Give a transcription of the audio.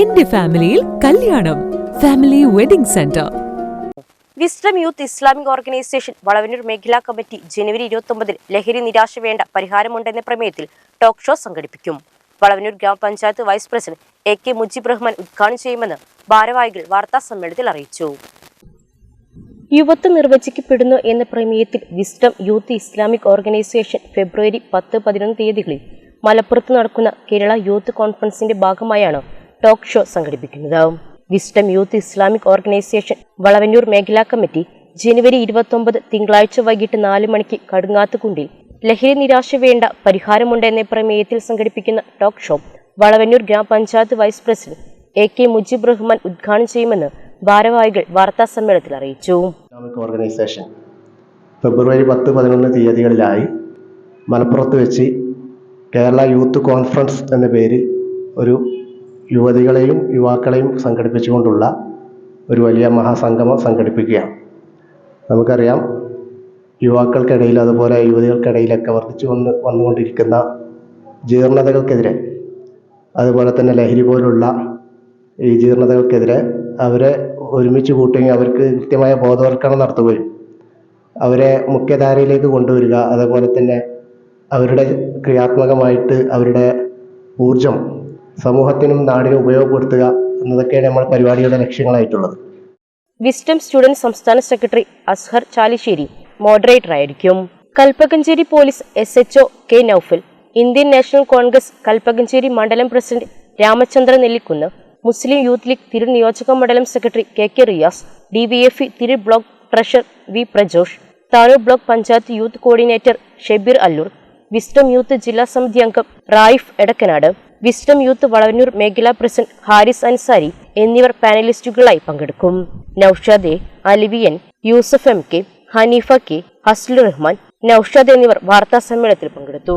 എന്റെ ഫാമിലിയിൽ കല്യാണം. Family wedding centre wisdom youth Islamic organisation Valavannur മേഖലാ കമ്മിറ്റി ജനുവരി ഇരുപത്തൊമ്പതിൽ ലഹരി നിരാശ വേണ്ട പരിഹാരമുണ്ടെന്ന പ്രമേയത്തിൽ ടോക്ക് ഷോ സംഘടിപ്പിക്കും. Valavannur grama panchayat vice president A K Mujeeb Rahman ഉദ്ഘാടനം ചെയ്യുമെന്ന് ഭാരവാഹികൾ വാർത്താ സമ്മേളനത്തിൽ അറിയിച്ചു. യുവത്വം നിർവചിക്കപ്പെടുന്നു എന്ന പ്രമേയത്തിൽ വിസ്ഡം യൂത്ത് ഇസ്ലാമിക് ഓർഗനൈസേഷൻ ഫെബ്രുവരി പത്ത് പതിനൊന്ന് തീയതികളിൽ മലപ്പുറത്ത് നടക്കുന്ന കേരള യൂത്ത് കോൺഫറൻസിന്റെ ഭാഗമായാണ് ടോക്ക് ഷോ സംഘടിപ്പിക്കുന്നത് wisdom youth Islamic organisation Valavannur മേഖലാ കമ്മിറ്റി ജനുവരി ഇരുപത്തൊമ്പത് തിങ്കളാഴ്ച വൈകിട്ട് നാല് മണിക്ക് കടുങ്ങാത്തുകുണ്ടിൽ ലഹരി നിരാശ വേണ്ട പരിഹാരമുണ്ട് എന്ന പ്രമേയത്തിൽ സംഘടിപ്പിക്കുന്ന talk show Valavannur grama panchayat vice president A K Mujeeb Rahman ഉദ്ഘാടനം ചെയ്യുമെന്ന് ഭാരവാഹികൾ വാർത്താ സമ്മേളനത്തിൽ അറിയിച്ചു. ഓർഗനൈസേഷൻ ഫെബ്രുവരി പത്ത് പതിനൊന്ന് തീയതികളിലായി മലപ്പുറത്ത് വെച്ച് കേരള യൂത്ത് കോൺഫറൻസ് എന്ന പേരിൽ ഒരു യുവതികളെയും യുവാക്കളെയും സംഘടിപ്പിച്ചുകൊണ്ടുള്ള ഒരു വലിയ മഹാസംഗമം സംഘടിപ്പിക്കുകയാണ് നമുക്കറിയാം യുവാക്കൾക്കിടയിൽ അതുപോലെ യുവതികൾക്കിടയിലൊക്കെ വർദ്ധിച്ചു വന്ന് വന്നുകൊണ്ടിരിക്കുന്ന ജീർണതകൾക്കെതിരെ അതുപോലെ തന്നെ ലഹരി പോലുള്ള ഈ ജീർണതകൾക്കെതിരെ അവരെ ഒരുമിച്ച് കൂട്ടുകയും അവർക്ക് കൃത്യമായ ബോധവൽക്കരണം നടത്തുകയും അവരെ മുഖ്യധാരയിലേക്ക് കൊണ്ടുവരിക അതുപോലെ തന്നെ അവരുടെ ക്രിയാത്മകമായിട്ട് അവരുടെ ഊർജം സമൂഹത്തിനും നാടിനും ഉപയോഗപ്പെടുത്തുക എന്നതൊക്കെയാണ് നമ്മുടെ പരിപാടിയുടെ ലക്ഷ്യങ്ങളായിട്ടുള്ളത്. വിസ്ഡം സ്റ്റുഡന്റ് സംസ്ഥാന സെക്രട്ടറി അസ്ഹർ ചാലിശ്ശേരി മോഡറേറ്റർ ആയിരിക്കും. Kalpakanchery police S HO K Noufal Indian National Congress Kalpakanchery മണ്ഡലം president Ramachandra Nellikkunnu Muslim Youth League തിരു നിയോജക മണ്ഡലം secretary K K Riyas D V F E തിരു block treasurer V Prajosh Thazhur block panchayat youth coordinator Shebeer Allur Wisdom youth ജില്ലാ സമിതി അംഗം Raif Edakkanad Wisdom youth Valavannur മേഖലാ president Haris Ansari എന്നിവർ പാനലിസ്റ്റുകളായി പങ്കെടുക്കും. Noushad അലിവിയൻ Yusuf M K Haneefa K Hasloor Rahman Noushad എന്നിവർ വാർത്താ സമ്മേളനത്തിൽ പങ്കെടുത്തു.